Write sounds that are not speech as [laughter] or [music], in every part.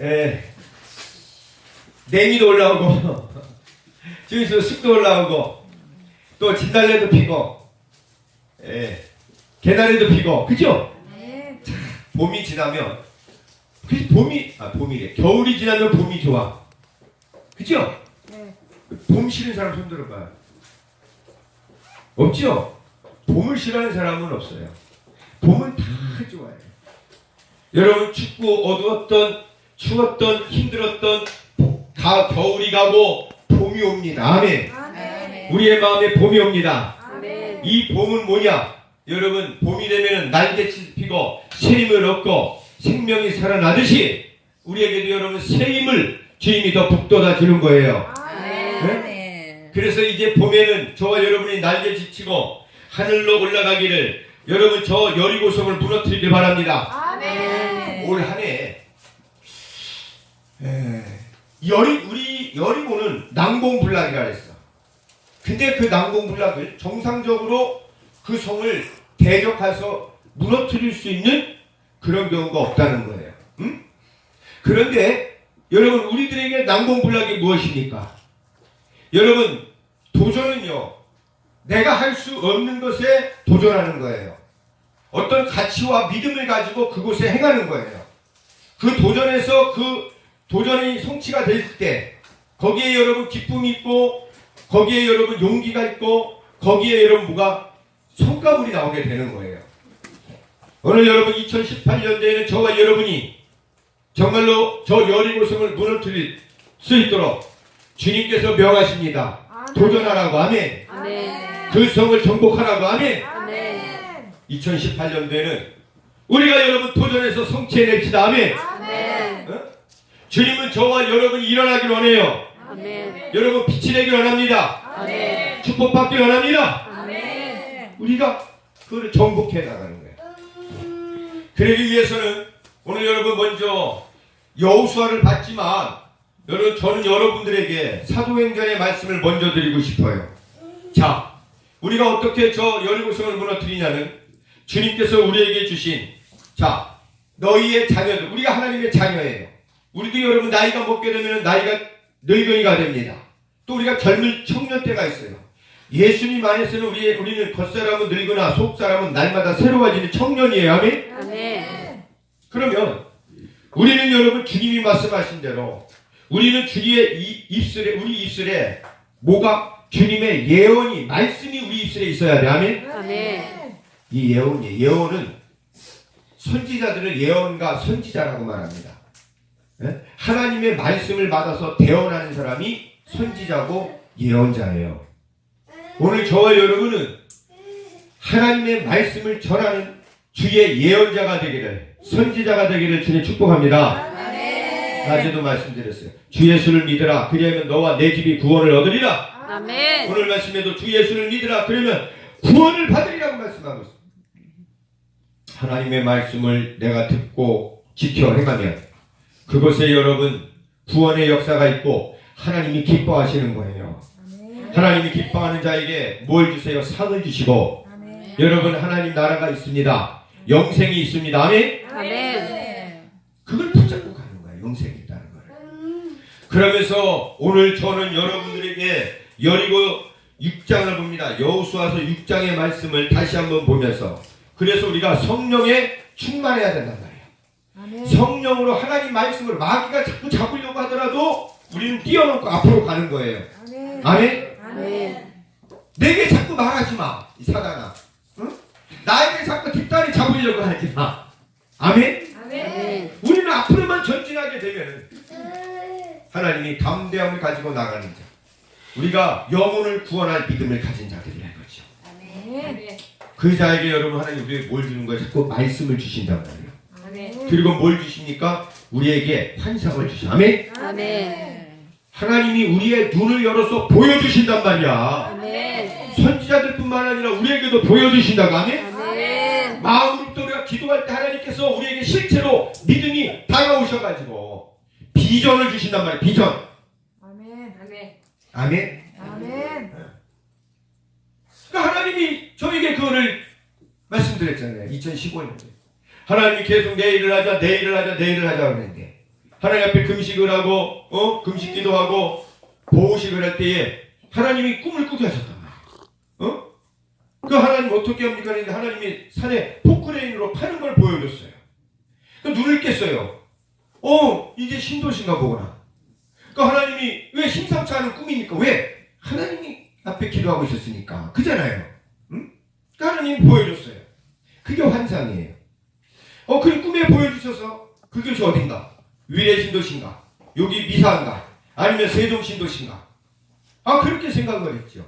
에, 냉이도 올라오고 [laughs] 지금서 습도 올라오고 또 진달래도 피고 에, 개나리도 피고 그죠? 네. 봄이 지나면 그 봄이 아 봄이래 겨울이 지나면 봄이 좋아 그죠? 네. 봄 싫은 사람 손 들어봐요 없죠? 봄을 싫어하는 사람은 없어요 봄은 다 좋아해요 여러분 춥고 어두웠던 추웠던 힘들었던 가 겨울이 가고 봄이 옵니다 아멘 아멘. 우리의 마음에 봄이 옵니다 아멘. 이 봄은 뭐냐? 여러분 봄이 되면 날개치 피고 새 힘을 얻고 생명이 살아나듯이 우리에게도 여러분 새 힘을 주님이 더 북돋아 주는 거예요. 아멘. 그래서 이제 봄에는 저와 여러분이 날개 지치고 하늘로 올라가기를 여러분 저 여리고성을 무너뜨리길 바랍니다. 아멘. 올 한해 여리 우리 여리고는 난공불락이라 그랬어. 근데 그 난공불락을 정상적으로 그 성을 대적해서 무너뜨릴 수 있는 그런 경우가 없다는 거예요. 응? 그런데 여러분 우리들에게 난공불락이 무엇입니까? 여러분 도전은요 내가 할 수 없는 것에 도전하는 거예요. 어떤 가치와 믿음을 가지고 그곳에 행하는 거예요. 그 도전에서 그 도전이 성취가 될때 거기에 여러분 기쁨이 있고 거기에 여러분 용기가 있고 거기에 여러분 뭐가 성과물이 나오게 되는 거예요. 오늘 여러분 2018년도에는 저와 여러분이 정말로 저 여리고성을 무너뜨릴 수 있도록 주님께서 명하십니다. 도전하라고 아멘. 아멘. 그 성을 정복하라고 아멘. 아멘. 2018년도에는 우리가 여러분 도전해서 성취해냅시다 아멘. 아멘. 어? 주님은 저와 여러분이 일어나길 원해요. 아멘. 여러분 빛이 되길 원합니다. 아멘. 축복받길 원합니다. 아멘. 우리가 그걸 정복해 나가는 거예요. 그러기 위해서는 오늘 여러분 먼저 여우수화를 받지만 여러분 저는 여러분들에게 사도행전의 말씀을 먼저 드리고 싶어요. 자, 우리가 어떻게 저 여리고성을 무너뜨리냐는 주님께서 우리에게 주신 자 너희의 자녀들 우리가 하나님의 자녀예요. 우리도 여러분 나이가 먹게 되면 나이가 늙은이가 됩니다. 또 우리가 젊은 청년 때가 있어요. 예수님 안에서는 우리, 우리는 겉사람은 늙으나 속사람은 날마다 새로워지는 청년이에요. 아멘? 아멘. 그러면 우리는 여러분 주님이 말씀하신 대로 우리는 주님의 이 입술에 우리 입술에 뭐가 주님의 예언이 말씀이 우리 입술에 있어야 돼. 아멘? 아멘. 이 예언이 예언은 선지자들을 예언가 선지자라고 말합니다. 예? 하나님의 말씀을 받아서 대언하는 사람이 선지자고 예언자예요. 오늘 저와 여러분은 하나님의 말씀을 전하는 주의 예언자가 되기를 선지자가 되기를 주님 축복합니다. 아멘. 낮에도 말씀드렸어요. 주 예수를 믿으라. 그리하면 너와 내 집이 구원을 얻으리라. 아멘. 오늘 말씀에도 주 예수를 믿으라. 그러면 구원을 받으리라고 말씀하고 있습니다. 하나님의 말씀을 내가 듣고 지켜 행하면 그곳에 여러분 구원의 역사가 있고 하나님이 기뻐하시는 거예요. 하나님이 기뻐하는 자에게 뭘 주세요? 상을 주시고 아멘. 여러분 하나님 나라가 있습니다. 영생이 있습니다. 아멘. 아멘. 그걸 붙잡고 가는 거예요. 영생이 있다는 거를. 그러면서 오늘 저는 여러분들에게 여리고 6장을 봅니다. 여호수아서 6장의 말씀을 다시 한번 보면서 그래서 우리가 성령에 충만해야 된단 말이에요. 아멘. 성령으로 하나님 말씀을 마귀가 자꾸 잡으려고 하더라도 우리는 뛰어넘고 앞으로 가는 거예요. 아멘. 아멘. 아멘. 내게 자꾸 말하지 마, 이 사단아. 응? 나에게 자꾸 뒷다리 잡으려고 하지 마. 아멘. 아멘. 우리는 앞으로만 전진하게 되면 하나님이 담대함을 가지고 나가는 자. 우리가 영혼을 구원할 믿음을 가진 자들이라는 거죠. 아멘. 그 자에게 여러분 하나님 우리에게 뭘 주는 거예요? 자꾸 말씀을 주신단 말이에요. 아멘. 그리고 뭘 주십니까? 우리에게 환상을 주시. 아멘. 아멘. 하나님이 우리의 눈을 열어서 보여주신단 말이야. 아멘. 선지자들뿐만 아니라 우리에게도 보여주신다고 아멘. 아멘. 마음으로부터 우리가 기도할 때 하나님께서 우리에게 실제로 믿음이 다가오셔가지고 비전을 주신단 말이에요. 비전. 아멘. 아멘. 아멘. 그러니까 하나님이 저에게 그거를 말씀드렸잖아요. 2015년에. 하나님이 계속 내일을 하자, 내일을 하자, 내일을 하자 그러는데 하나님 앞에 금식을 하고 어 금식 기도 하고 보호식을 할 때에 하나님이 꿈을 꾸게 하셨단 말이에요. 어? 그 하나님 어떻게 합니까? 그런데 하나님이 산에 포크레인으로 파는 걸 보여줬어요. 그 눈을 깼어요. 어 이제 신도신가 보구나. 그 하나님이 왜 심상치 않은 꿈입니까? 왜? 하나님이 앞에 기도하고 있었으니까. 그잖아요. 응? 그 하나님이 보여줬어요. 그게 환상이에요. 어, 그 꿈에 보여주셔서 그것이 어딘가? 위례 신도신가? 여기 미사인가? 아니면 세종 신도신가? 아, 그렇게 생각을 했죠.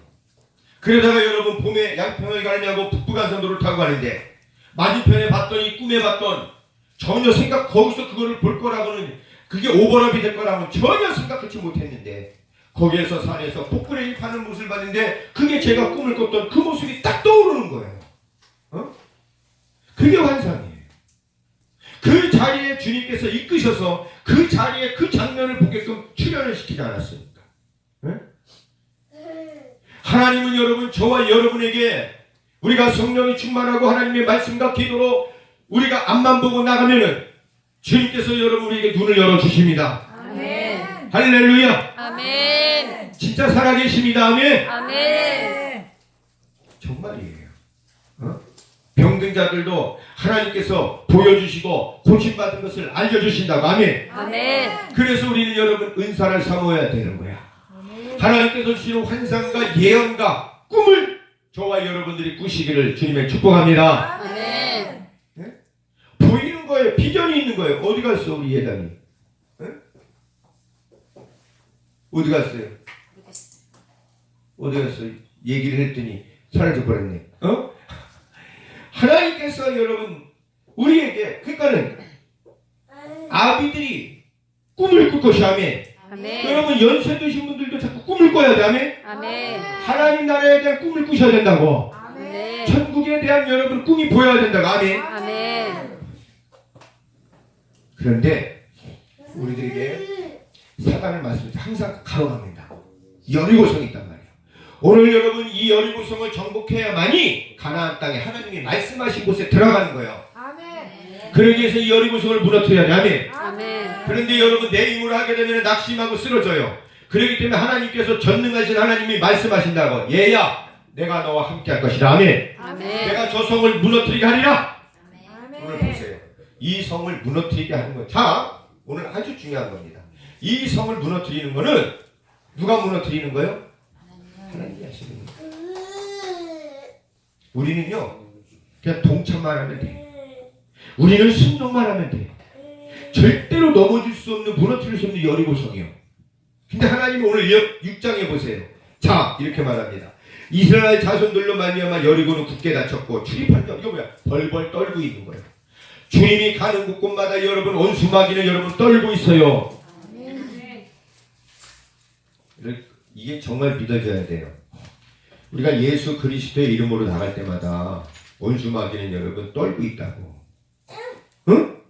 그러다가 여러분 봄에 양평을 가느냐고 북부간선도를 타고 가는데 맞은편에 봤더니 꿈에 봤던 전혀 생각 거기서 그거를 볼 거라고는 그게 오버랩이 될 거라고는 전혀 생각하지 못했는데 거기에서 산에서 포크레인 파는 모습을 봤는데 그게 제가 꿈을 꿨던 그 모습이 딱 떠오르는 거예요. 어? 그게 환상이에요. 그 자리에 주님께서 이끄셔서 그 자리에 그 장면을 보게끔 출연을 시키지 않았습니까? 예? 하나님은 여러분 저와 여러분에게 우리가 성령이 충만하고 하나님의 말씀과 기도로 우리가 앞만 보고 나가면은 주님께서 여러분 우리에게 눈을 열어 주십니다. 아멘. 할렐루야. 아멘. 진짜 살아계십니다. 아멘. 아멘. 정말이에요. 어? 병든 자들도 하나님께서 보여주시고 고침받은 것을 알려주신다고 아멘. 아멘. 그래서 우리는 여러분 은사를 사모해야 되는 거야. 아멘. 하나님께서 주시는 환상과 예언과 꿈을 저와 여러분들이 꾸시기를 주님의 축복합니다. 아멘. 거예요. 비전이 있는 거예요. 어디 갔어 우리 예담이? 에? 어디 갔어요? 어디 갔어? 얘기를 했더니 사라져 버렸네. 어? [laughs] 하나님께서 여러분 우리에게 그러니까는 아비들이 꿈을 꿀 것이 아멘. 아멘. 여러분 연세 드신 분들도 자꾸 꿈을 꿔야 돼 아멘. 아멘. 하나님 나라에 대한 꿈을 꾸셔야 된다고. 아멘. 천국에 대한 여러분 꿈이 보여야 된다고 아멘. 아멘. 그런데 우리들에게 사단을 말씀드려 항상 가로막는다. 여리고성이 있단 말이에요. 오늘 여러분 이 여리고성을 정복해야만이 가나안 땅에 하나님이 말씀하신 곳에 들어가는 거예요. 아멘. 그러기 위해서 이 여리고성을 무너뜨려야 돼. 아멘. 아멘. 그런데 여러분 내 힘으로 하게 되면 낙심하고 쓰러져요. 그렇기 때문에 하나님께서 전능하신 하나님이 말씀하신다고 얘야 내가 너와 함께 할 것이다. 아멘. 아멘. 내가 저 성을 무너뜨리게 하리라. 이 성을 무너뜨리게 하는 거. 자, 오늘 아주 중요한 겁니다. 이 성을 무너뜨리는 거는 누가 무너뜨리는 거예요? 하나님이 하시는 거예요. 우리는요, 그냥 동참만 하면 돼. 우리는 순종만 하면 돼. 절대로 넘어질 수 없는, 무너뜨릴 수 없는 여리고성이요. 근데 하나님은 오늘 6장에 보세요. 자, 이렇게 말합니다. 이스라엘 자손들로 말미암아 여리고는 굳게 닫혔고 출입할 때 이거 뭐야? 벌벌 떨고 있는 거예요. 주님이 가는 곳곳마다 여러분 온수마귀는 여러분 떨고 있어요. 이게 정말 믿어져야 돼요. 우리가 예수 그리스도의 이름으로 나갈 때마다 온수마귀는 여러분 떨고 있다고. 응?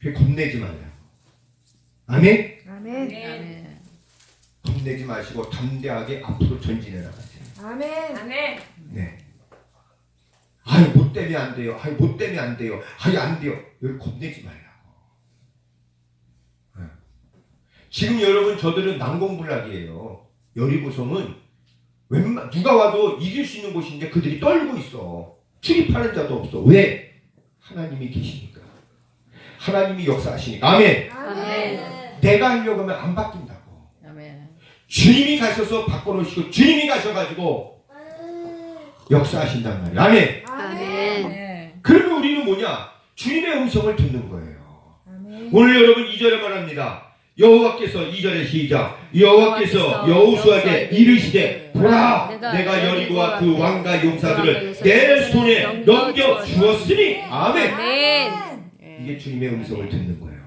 그 겁내지 말라고. 아멘? 아멘. 겁내지 마시고 담대하게 앞으로 전진해 나가세요. 아멘. 아멘. 네. 아이 못 되면 안 돼요. 아이 못 되면 안 돼요. 아이 안 돼요. 여기 겁내지 말라고. 네. 지금 여러분 저들은 난공불락이에요. 여리고성은 웬만 누가 와도 이길 수 있는 곳인데 그들이 떨고 있어. 출입하는 자도 없어. 왜? 하나님이 계시니까. 하나님이 역사하시니까. 아멘. 아멘. 내가 하려고 하면 안 바뀐다고. 아멘. 주님이 가셔서 바꿔놓으시고 주님이 가셔가지고 역사하신단 말이에요. 아멘. 아멘. 그러면 우리는 뭐냐? 주님의 음성을 듣는 거예요. 아멘. 오늘 여러분 2절에 말합니다. 여호와께서 2절의 시작 여호와께서 여호수아에게 이르시되 보라 내가 여리고와 그 왕과 용사들을 내 손에 넘겨 주었으니 아멘 아멘. 이게 주님의 음성을 듣는 거예요.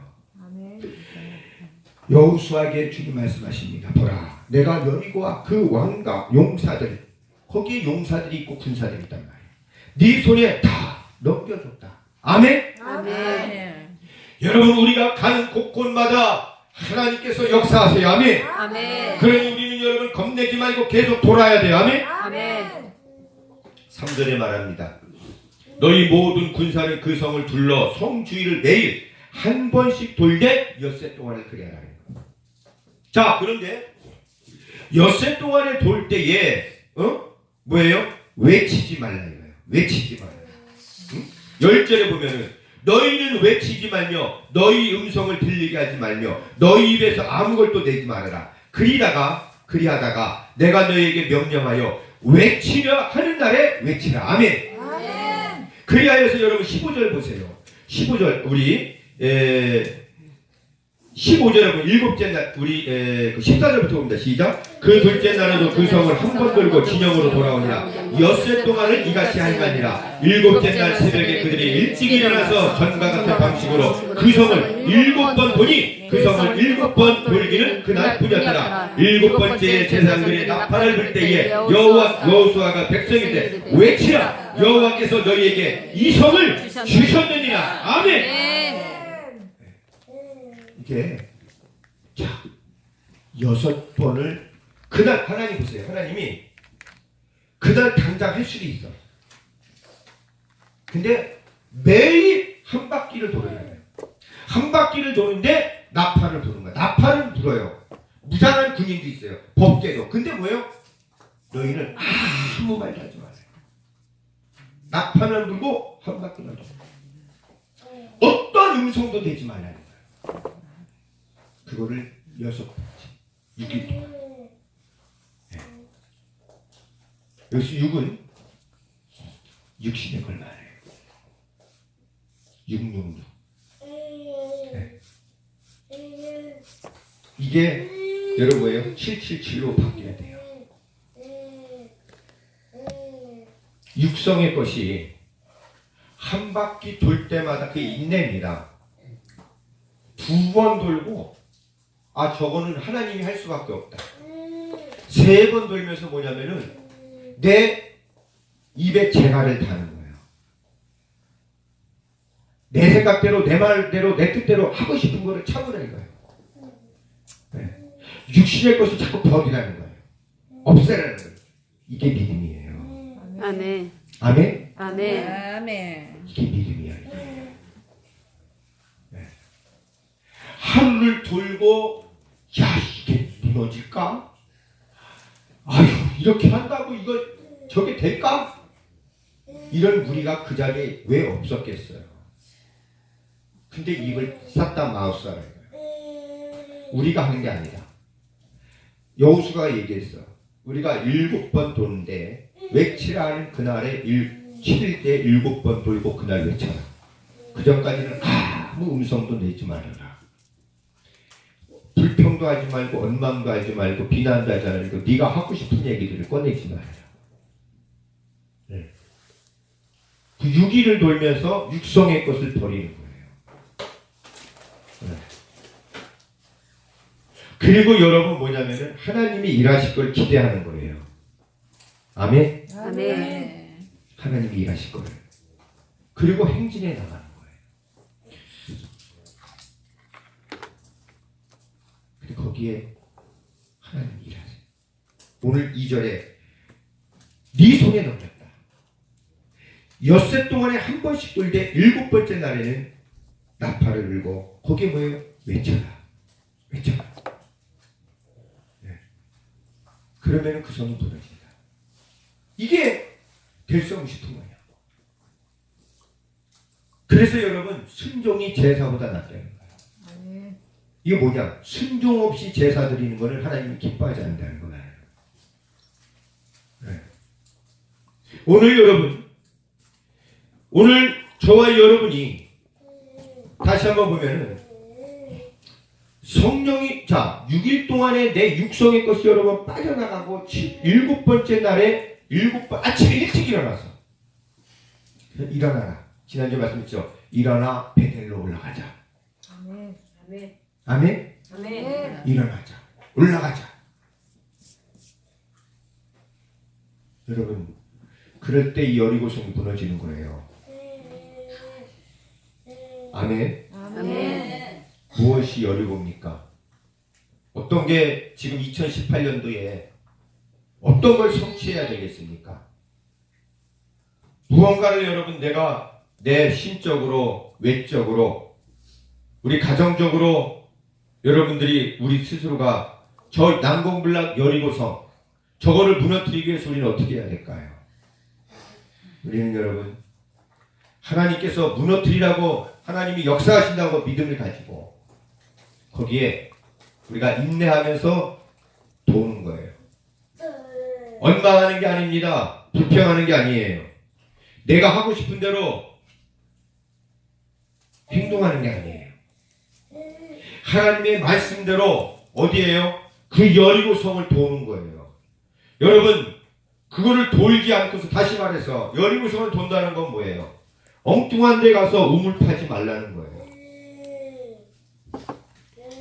여호수아에게 주님 말씀하십니다. 보라, 내가 여리고와 그 왕과 용사들, 거기에 용사들이 있고 군사들이 있단 말이에요. 네 손에 다 넘겨줬다. 아멘. 아멘. 여러분 우리가 가는 곳곳마다 하나님께서 역사하세요. 아멘. 아멘. 그러니 우리는 여러분 겁내지 말고 계속 돌아야 돼요. 아멘. 아멘. 3절에 말합니다. 너희 모든 군사는 그 성을 둘러 성 주위를 매일 한 번씩 돌되 엿새 동안을 그리 하라. 자, 그런데 엿새 동안에 돌 때에 어? 뭐예요? 외치지 말라 이거예요. 외치지 말라. 응? 열절에 보면은 너희는 외치지 말며 너희 음성을 들리게 하지 말며 너희 입에서 아무것도 내지 말아라. 그리다가 그리하다가 내가 너희에게 명령하여 외치려 하는 날에 외치라. 아멘. 아멘. 그리하여서 여러분 15절 보세요. 15절 우리 에 15절에 보면 일곱째 날 우리 에, 그 14절부터 봅니다. 시작. 그 둘째 날에도 그 성을 한 번 돌고 진영으로 돌아오니라. 엿새 동안은 이같이 하니라. 일곱째 날 새벽에 그들이 일찍 일어나서 전과 같은 방식으로 그 성을 일곱 번 보니 그 성을 일곱 번 돌기는 그날 뿐이었더라. 일곱 번째 제사장들이 나팔을 불 때에 여호와 여호수아가 백성인데 외치라 여호와께서 너희에게 이 성을 주셨느니라. 아멘. 이게 자 여섯 번을 그날 하나님 보세요. 하나님이 그날 당장 할 수도 있어. 근데 매일 한 바퀴를 돌아야 돼요. 한 바퀴를 도는데 나팔을 부는 거야. 나팔은 불어요. 무장한 군인도 있어요. 법계도. 근데 뭐예요? 너희는 아무 말도 하지 마세요. 나팔을 불고 한 바퀴만 돌. 어떤 음성도 내지 말라는 거예요. 그거를 여섯 번째, 6일 동안. 네. 여기서 6은 육신의 걸 말해요. 666. 네. 이게 여러분 뭐예요? 777로 바뀌어야 돼요. 육성의 것이 한 바퀴 돌 때마다 그 인내입니다. 두 번 돌고 아 저거는 하나님이 할 수밖에 없다. 세 번 돌면서 뭐냐면은 내 입에 재갈을 다는 거예요. 내 생각대로 내 말대로 내 뜻대로 하고 싶은 거를 참으라는 거예요. 네. 육신의 것을 자꾸 버리라는 거예요. 없애라는 거예요. 이게 믿음이에요. 아멘. 아멘. 아멘. 아멘. 이게 믿음이야. 이게. 네. 하루를 돌고 야 이게 무너질까? 아유 이렇게 한다고 이거 저게 될까? 이런 무리가 그 자리에 왜 없었겠어요? 근데 쌌다 마우스라는 거예요. 우리가 하는 게 아니다. 여우수가 얘기했어. 우리가 일곱 번 도는데 외치라는 그날에 일, 7일 때 일곱 번 돌고 그날 외쳐라. 그 전까지는 아무 음성도 내지 말아라. 불평도 하지 말고 원망도 하지 말고 비난도 하지 말고 네가 하고 싶은 얘기들을 꺼내지 말아라. 네. 그 6일을 돌면서 육성의 것을 버리는 거예요. 네. 그리고 여러분 뭐냐면은 하나님이 일하실 걸 기대하는 거예요. 아멘. 아멘. 하나님이 일하실 거예요. 그리고 행진해 나가는 거예요. 근데 거기에 하나님이 일하세요. 오늘 2절에 네 손에 넘겼다. 엿새 동안에 한 번씩 돌되 일곱 번째 날에는 나팔을 불고 거기에 뭐예요? 외쳐라. 외쳐라. 네. 그러면 그 성이 무너진다. 이게 될성 싶은 거예요. 그래서 여러분 순종이 제사보다 거예요. 이게 뭐냐? 순종 없이 제사 드리는 것을 하나님이 기뻐하지 않는다는 거예요. 네. 오늘 여러분, 오늘 저와 여러분이 다시 한번 보면은 성령이 자 6일 동안에 내 육성의 것이 여러분 빠져나가고 칠- 일곱 번째 날에 일곱 번 아침에 일찍 일어나서 일어나라. 지난주에 말씀했죠. 일어나 베델로 올라가자. 아멘. 아멘. 아멘. 아멘. 일어나자. 올라가자. 여러분, 그럴 때 이 여리고성이 무너지는 거예요. 아멘. 아멘. 무엇이 여리고입니까? 어떤 게 지금 2018년도에 어떤 걸 성취해야 되겠습니까? 무언가를 여러분 내가 내 신적으로 외적으로 우리 가정적으로 여러분들이 우리 스스로가 저 난공불락 여리고성 저거를 무너뜨리기 위해서 우리는 어떻게 해야 될까요? 우리는 여러분 하나님께서 무너뜨리라고 하나님이 역사하신다고 믿음을 가지고 거기에 우리가 인내하면서 도는 거예요. 원망하는 게 아닙니다. 불평하는 게 아니에요. 내가 하고 싶은 대로 행동하는 게 아니에요. 하나님의 말씀대로 어디에요? 그 여리고성을 도는 거예요. 여러분 그거를 돌지 않고서 다시 말해서 여리고성을 돈다는 건 뭐예요? 엉뚱한 데 가서 우물 파지 말라는 거예요.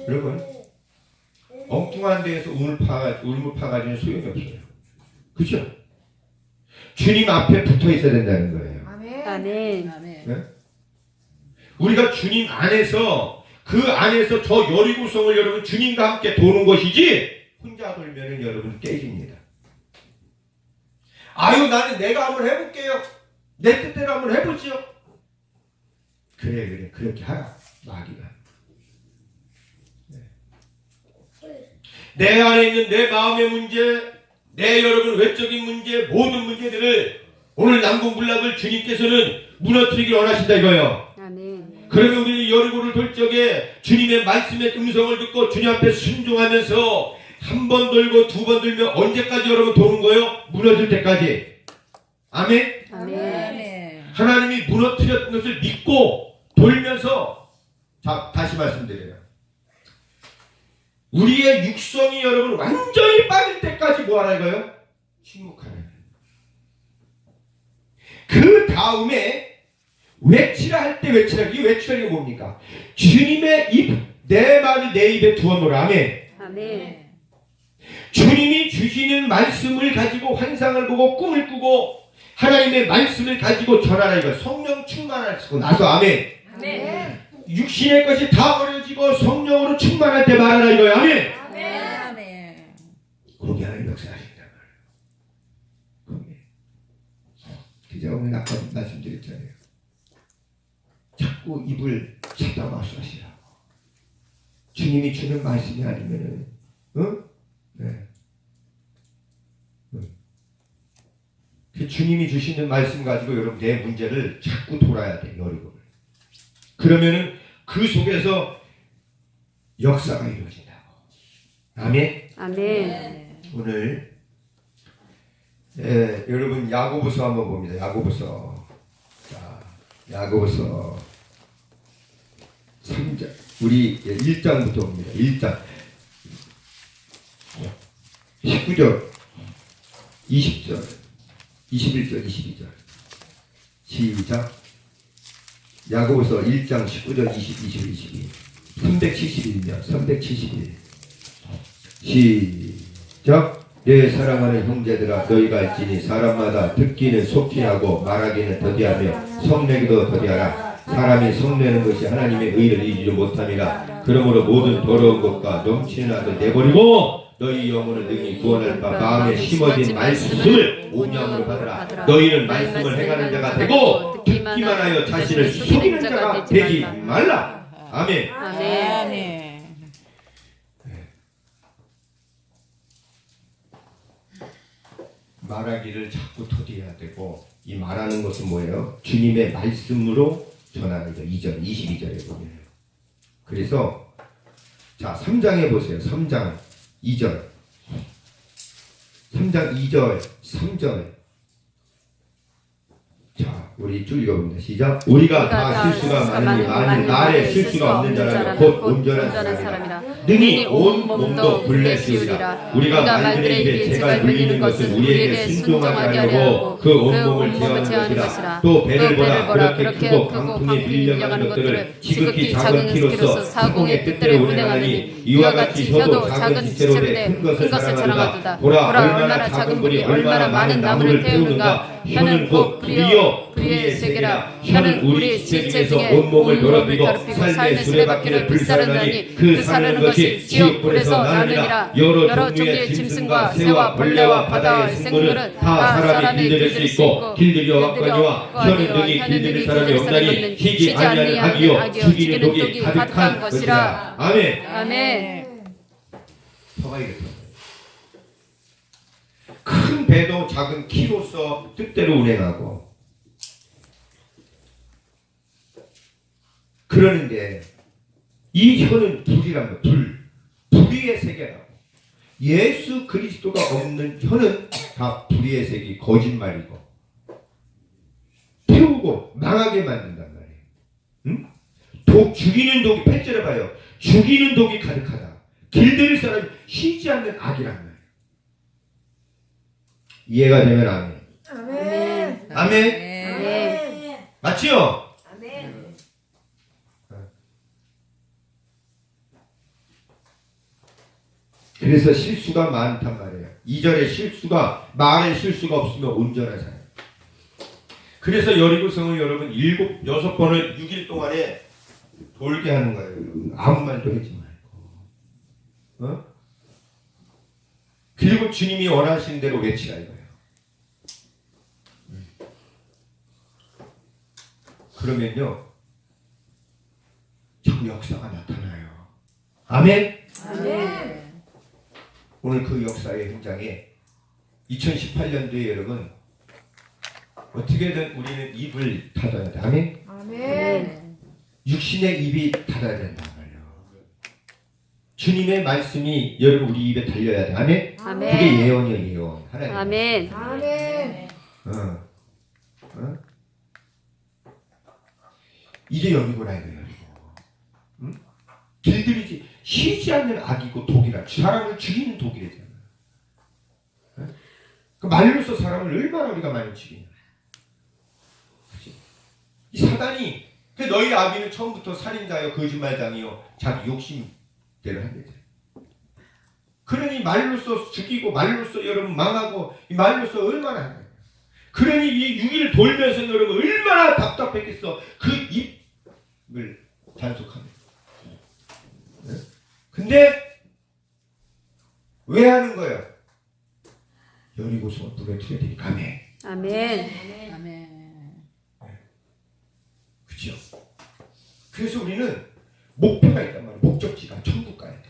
여러분 엉뚱한 데에서 우물 파 우물 파가지는 소용이 없어요. 그죠? 주님 앞에 붙어 있어야 된다는 거예요. 아멘. 아멘. 아멘. 우리가 주님 안에서 그 안에서 저 여리고성을 여러분 주님과 함께 도는 것이지 혼자 돌면은 여러분 깨집니다. 아유 나는 내가 한번 해볼게요. 내 뜻대로 한번 해보지요. 그래 그래 그렇게 하라 마귀가. 네. 내 안에 있는 내 마음의 문제, 내 여러분 외적인 문제, 모든 문제들을 오늘 남궁불락을 주님께서는 무너뜨리기 원하신다 이거예요. 그러면 우리는 여리고를 돌 적에 주님의 말씀의 음성을 듣고 주님 앞에 순종하면서 한 번 돌고 두 번 돌면 언제까지 여러분 도는 거예요? 무너질 때까지. 아멘. 아멘. 아멘. 하나님이 무너뜨렸던 것을 믿고 돌면서 자 다시 말씀드려요. 우리의 육성이 여러분 완전히 빠질 때까지 뭐하라 이거요? 침묵하라. 그 다음에 외치라 할 때 외치라. 이 외치라는 게 뭡니까? 주님의 입, 내 말을 내 입에 두어놓으라. 아멘. 아멘. 주님이 주시는 말씀을 가지고 환상을 보고 꿈을 꾸고 하나님의 말씀을 가지고 전하라 이거 성령 충만하시고 나서 아멘 아멘. 육신의 것이 다 버려지고 성령으로 충만할 때 말하라 이거야 아멘 아멘. 거기 하나님 역사하신다 거기 그저 오늘 아까 말씀드렸잖아요 자꾸 입을 찾다 말씀하시라고 주님이 주는 말씀이 아니면은 응? 네. 응. 그 주님이 주시는 말씀 가지고 여러분 내 문제를 자꾸 돌아야 돼 여리고를 그러면은 그 속에서 역사가 이루어진다고 아멘 아멘. 오늘 예, 여러분 야고보서 한번 봅니다. 야고보서 자, 야고보서 3장. 우리 1장부터 봅니다. 1장. 19절 20절 21절 22절. 시작. 야고보서 1장 19절 20, 21, 22 371년 371 시작 내 사랑하는 형제들아 너희가 알지니 사람마다 듣기는 속히 하고 말하기는 더디하며 성내기도 더디하라. 사람이 성내는 것이 하나님의 의를 이기지 못함이라. 그러므로 모든 더러운 것과 넘치는 악을 내버리고 너희 영혼을 능히 구원할 바 마음에 심어진 말씀을 오념으로 받으라. 너희는 말씀을 행하는 자가 되고 듣기만 하여 자신을 속이는 자가 되지 말라. 아멘. 아멘. 아멘. 말하기를 자꾸 토디해야 되고 이 말하는 것은 뭐예요? 주님의 말씀으로 전하는 거 2절 22절에 보면. 그래서 자 3장에 보세요. 3장 2절. 3장 2절 3절. 자 우리 쭉 읽어봅니다. 시작. 우리가 다 실수가 많으니 많은 날에 실수가 없는 자라면 곧 온전한 사람이라. 능히 온 몸도 불내시우리라. 우리가 말들의 입에 제가 물리는 것은 우리에게 순종하게 하려고 그 온몸을 제어하는 것이라. 또 배를 보라. 그렇게 크고 강풍에 밀려가는 것들을 지극히 작은 키로서 사공의 뜻대로 운행하느니 이와 같이 저도 작은 지체로 내큰 것을 자랑하도다. 보라 얼마나 작은 불이 얼마나 많은 나무를 태우는가. 혀는 곧 불이요 불의의 세계라 혀는 우리 지체 중에 온몸을 더럽히고 삶의 수레바퀴를 불사르나니 그 사르는 것이 지옥 불에서 나느니라. 여러 종류의 짐승과 새와 벌레와 바다의 생물은 다 사람이 길들일 수 있고 길들여 왔거니와 혀는 등이 길들일 사람이 없나니 희지 아니하는 악이요. 죽이는 독이 가득한 것이라. 아멘. 아멘. 서가야겠다. 큰 배도 작은 키로서 뜻대로 운행하고 그러는데 이 혀는 불이란 거, 불, 불의의 세계라고. 예수 그리스도가 없는 혀는 다 불의의 세계, 거짓말이고 태우고 망하게 만든단 말이에요. 응? 독 죽이는 독이 펜절해 봐요. 죽이는 독이 가득하다. 길들일 사람이 쉬지 않는 악이란 말이에요. 이해가 되면 아멘. 아멘. 아멘. 아멘. 맞지요? 아멘. 그래서 실수가 많단 말이에요. 이절에 실수가 말에 실수가 없으면 온전한 사람. 그래서 여리고성을 여러분 일곱 여섯 번을 6일 동안에 돌게 하는 거예요. 여러분. 아무 말도 하지 말고. 어? 그리고 주님이 원하시는 대로 외치라 이거예요. 음. 그러면요, 참 역사가 나타나요. 아멘. 아멘. 오늘 그 역사의 현장에 2018년도에 여러분 어떻게든 우리는 입을 닫아야 돼. 아멘. 아멘. 육신의 입이 닫아야 된단 말이에요. 주님의 말씀이 여러분 우리 입에 달려야 돼. 아멘. 그게 아멘 예언이에요, 예언. 하나님. 아멘 아멘. 어. 어? 이게 여리고라 이거예요. 여리고. 응? 길들이지 쉬지 않는 악이고 독이라 사람을 죽이는 독이래잖아. 어? 그 말로서 사람을 얼마나 우리가 많이 죽이냐. 이 사단이 그 너희 아비는 처음부터 살인자요 거짓말장이요 자기 욕심대로 한대잖아. 그러니 말로써 죽이고 말로써 여러분 망하고 이 말로써 얼마나 하냐. 그러니 이 6일 돌면서 여러분 얼마나 답답했겠어. 그 입을 단속하면. 네? 근데 왜 하는 거예요? 여리고서 무너뜨려 되니까 아멘. 아멘 아멘. 그죠? 그래서 우리는 목표가 있단 말이야. 목적지가 천국 가야 돼.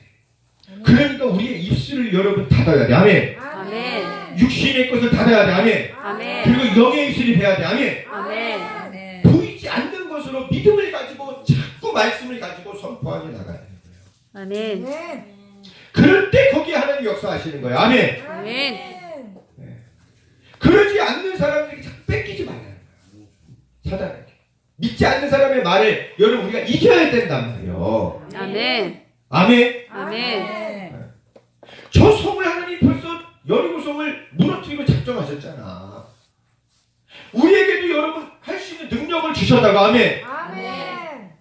그러니까 우리의 입술을 여러분 닫아야 돼. 아멘. 아멘. 육신의 것을 닫아야 돼. 아멘. 아멘 그리고 영의 입술이 돼야 돼. 아멘 아멘. 보이지 않는 것으로 믿음을 가지고 자꾸 말씀을 가지고 선포하게 나가야 되는 거예요. 아멘. 그럴 때 거기에 하나님 역사하시는 거예요. 아멘. 아멘 그러지 않는 사람들이 자꾸 뺏기지 말라는 거예요. 사단에게. 믿지 않는 사람의 말을 여러분 우리가 이겨야 된단 말이에요. 아멘 아멘. 아멘 저 성을 하나님 벌써 여리고 성을 무너뜨리고 작정하셨잖아. 우리에게도 여러분 할 수 있는 능력을 주셨다가 아멘. 아멘.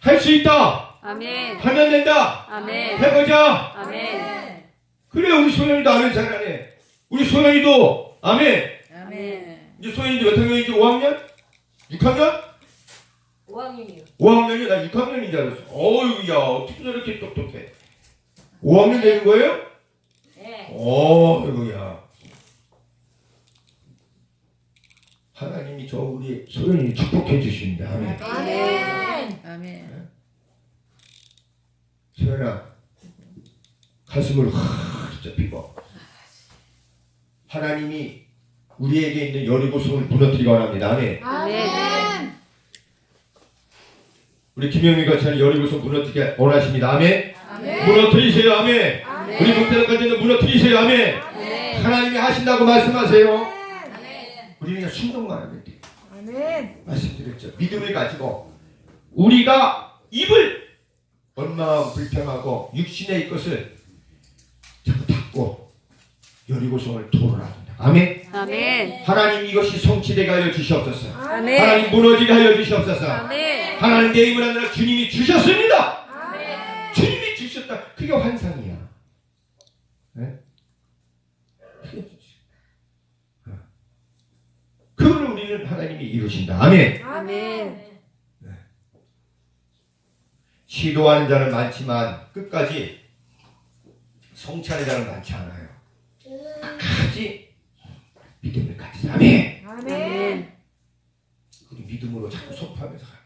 할 수 있다. 아멘 하면 된다. 아멘 해보자. 아멘 그래 우리 소연이도 아멘 잘하네. 우리 소연이도 아멘. 아멘. 이제 소연이 몇 학년이지? 5학년? 6학년? 5학년이요. 5학년이 나 6학년인 줄 알았어. 어유 야 어떻게 저렇게 똑똑해? 5학년 되는 거예요? 네. 어이구야. 하나님이 저 우리 소연이 축복해 주십니다. 아멘. 아멘. 아멘. 소연아 가슴을 확 접히고 하나님이 우리에게 있는 여리고성을 무너뜨리기 원합니다. 아멘. 아멘. 우리 김영미 같이 하는 여리고성 무너뜨리기 원하십니다. 아멘. 아멘. 무너뜨리세요. 아멘. 아멘. 우리 목대까지는 무너뜨리세요. 아멘. 아멘 하나님이 하신다고 말씀하세요. 아멘. 우리는 그냥 순종만 하면 돼. 아멘. 말씀드렸죠. 믿음을 가지고 우리가 입을 얼마나 불평하고 육신의 것을 자꾸 닫고 여리고성을 토론한다. 아멘. 아멘 하나님 이것이 성취되게 하여 주시옵소서. 아멘 하나님 무너지게 하여 주시옵소서. 아멘 하나님 내 힘을 하느라 주님이 주셨습니다. 아멘. 주님이 주셨다. 그게 환상이야. 네? 어. 그걸 우리는 하나님이 이루신다. 아멘. 아멘. 시도하는 자는 많지만 끝까지 성찰의 자는 많지 않아요. 끝까지 믿음을 가지자 아멘. 아멘. 우리 믿음으로 자꾸 선포하면서 가요.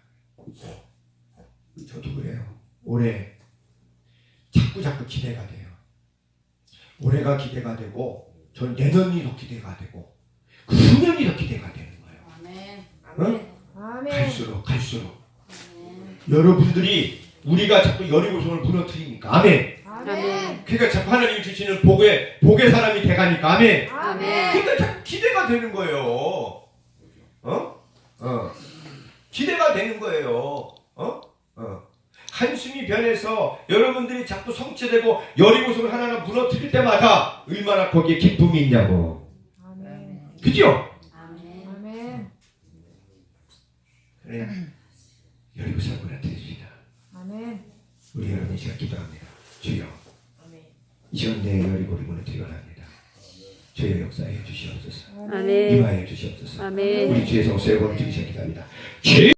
저도 그래요. 올해 자꾸 자꾸 기대가 돼요. 올해가 기대가 되고 전 내년이 더 기대가 되고 그 후년이 더 기대가 되는 거예요. 아멘. 어? 아멘. 갈수록 갈수록 여러분들이 우리가 자꾸 여리고성을 무너뜨리니까 아멘. 아멘. 그러니까 자꾸 하나님이 주시는 복의 복의 사람이 돼가니까 아멘. 아멘. 그러니까 자꾸 기대가 되는 거예요. 어? 어. 기대가 되는 거예요. 어? 어. 한숨이 변해서 여러분들이 자꾸 성취되고 여리고성을 하나하나 무너뜨릴 때마다 얼마나 거기에 기쁨이 있냐고. 아멘. 그죠? 아멘. 아멘. 그래. 여리고성을 무너뜨립시다. 아멘. 우리 여러분 이 시간 기도합니다. 주여. 아멘. 이 시간 내 여리고를 무너뜨리기 원합니다. 주여 역사해 주시옵소서. 아멘. 임하여 주시옵소서. 아멘. 우리 주의 성세에 범 주기 시작합니다. 주